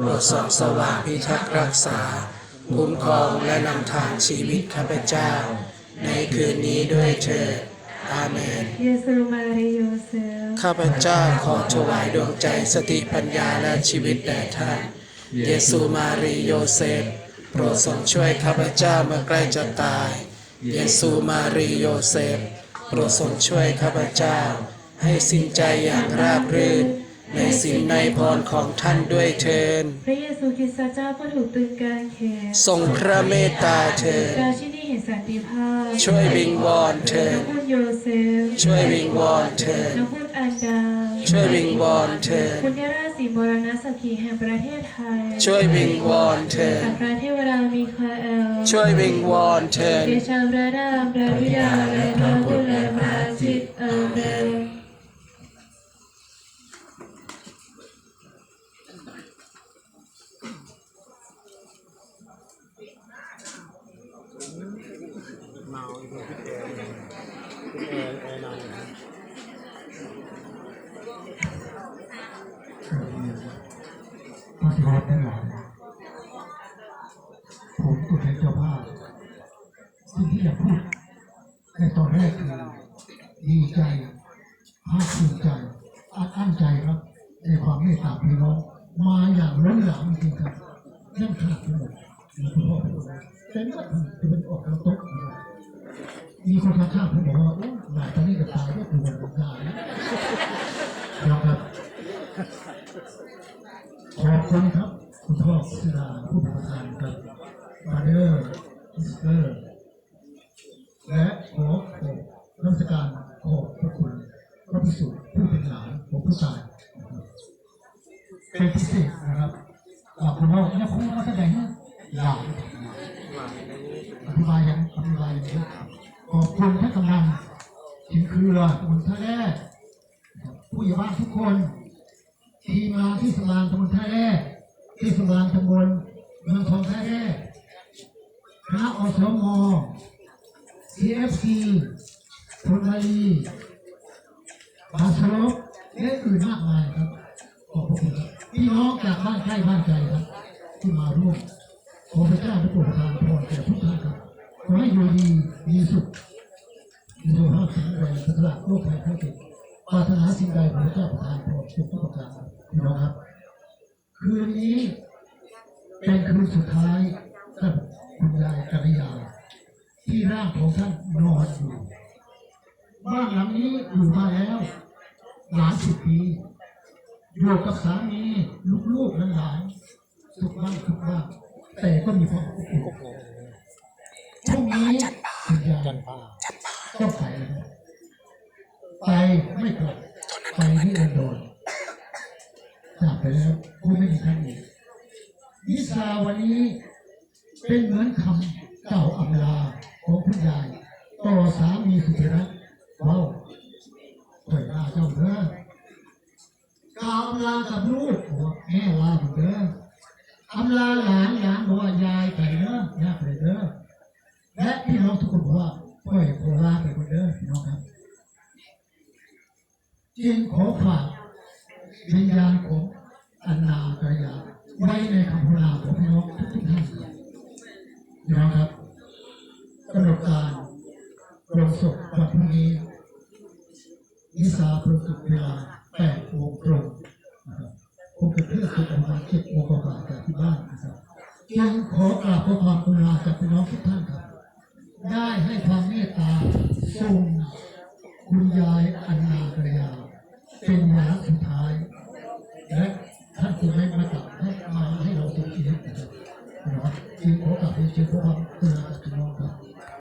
โปรดส่องสว่างพิทักษ์รักษา คุ้มครองและนำทางชีวิตข้าพเจ้า ในคืนนี้ด้วยเถิดอาเมน Yesu Mari Yosef ข้าพเจ้าขอถวายดวงใจสติปัญญาและชีวิตแด่ท่าน เยซูมารีโยเซฟ โปรดทรงช่วยข้าพเจ้าเมื่อใกล้จะตาย เยซูมารีโยเซฟ โปรดทรงช่วยข้าพเจ้า ให้สิ้นใจอย่างราบรื่น ในสิ่งในพรของท่านด้วยเทินพระเยซูคริสต์เจ้าผู้ถูกตรึงกางเขนทรงพระเมตตาเถิดราชินีแห่งสันติภาพ ช่วยวิงวอนเถิน้อดงคุณโยเซฟช่วยวิงวอนเถิดน้องคุณอันดาช่วยวิงวอนเถิดคุณเทราศีมรณสกีแห่งประเทศไทย ช่วยวิงวอนเถิดอัครเทวรามีคาเอลช่วยวิงวอนเถิดเดชามระดามระวิดาและพระบุญและพระจิตอาเมน ท่านที่ารพทั้งหลายผมตัวแทนเจ้าภาพสิ่งที่อยากพูดในตอนแรกคือดีใจภาคภูมิใจอัดอั้นใจครับในความเมตตาพี่น้องมาอย่างล้นหลามจริงครับนั่นขาดไปหมดมีคุณพ่อพูดนะเป็นก็จะเป็นออกกระตุกน มีคนข้างๆผมบอกว่าโอ้หลายตอนนี้จะตายก็คือวันตายนะครับขอบคุณครับ คุณพ่อศิลาผู้ประธานครับมาเดอร์มิสเตอร์และขอขอบน้ำสการขอบพระคุณพระพิสุทธิ์ผู้เป็นหลานของผู้ชายเป็นพิเศษนะครับขอบคุณพ่อและคุณมาแสดงให้หลานอธิบายยัง อธิบายอย่างนี้ขอบคุณท่านกำนันถึงเครือคุณท่าแร่ผู้ใหญ่บ้านทุกคน ทีมาที่สมานตำบลท่าแร่ที่สมานตำบลเมืองทองท่าแร่คณะอสมอ CFC พลมาลีบาสโลปและอื่นมากมายครับขอบคุณครับพี่น้องจากบ้านใกล้บ้านไกลครับ ที่มาร่วมขอพระเจ้าพระโปรดประทานพรแก่ทุกท่านครับ ขอให้อยู่ดีมีสุขมีสุขภาพแข็งแรงพัฒนาโรคภัยไข้เจ็บปรารถนาสิ่งใดพระเจ้าประทานพรทุกประการพี่น้องครับ คืนนี้เป็นคืนสุดท้ายกับคุณยายกัลยา ที่ร่างของท่านนอนอยู่บ้านหลังนี้อยู่มาแล้วหลายสิบปีอยู่กับสามีลูกๆหลานๆสุขบ้างทุกบ้างแต่ก็มีความอบอุ่น พรุ่งนี้คุณยายต้องไปแล้วไปไม่กลับไปที่อุดรจากไปแล้วคงไม่มีครั้งอีกนิสาวันนี้เป็นเหมือนคำเก่าอำลาของคุณยายต่อสามีสุดที่รักว้าวถอยลาเจ้าเด้อกล่าวอำลากับลูกบอกว่าแม่ลาผมเด้ออำลาหลานหลานบอกว่ายายไปเด้อยายไปเด้อและพี่น้องทุกคนบอกว่าพ่อยโคลาไปคนเด้อพี่น้องครับ จึงขอฝากวิญญาณของอันนากระยาไว้ในคำพนาของพี่น้องทุกท่านครับพี่น้องครับกำหนดการลงศพวันพรุ่งนี้นิสาประสุดเวลา8โมงตรงนะครับคงจะเคลื่อนศพประมาณ7โมงกว่าๆจากที่บ้านนะครับจึงขอกราบขอความกรุณาจากพี่น้องทุกท่านครับ ได้ให้ความเมตตาส่งคุณยายอันนากระยา เป็นวาระสุดท้ายและ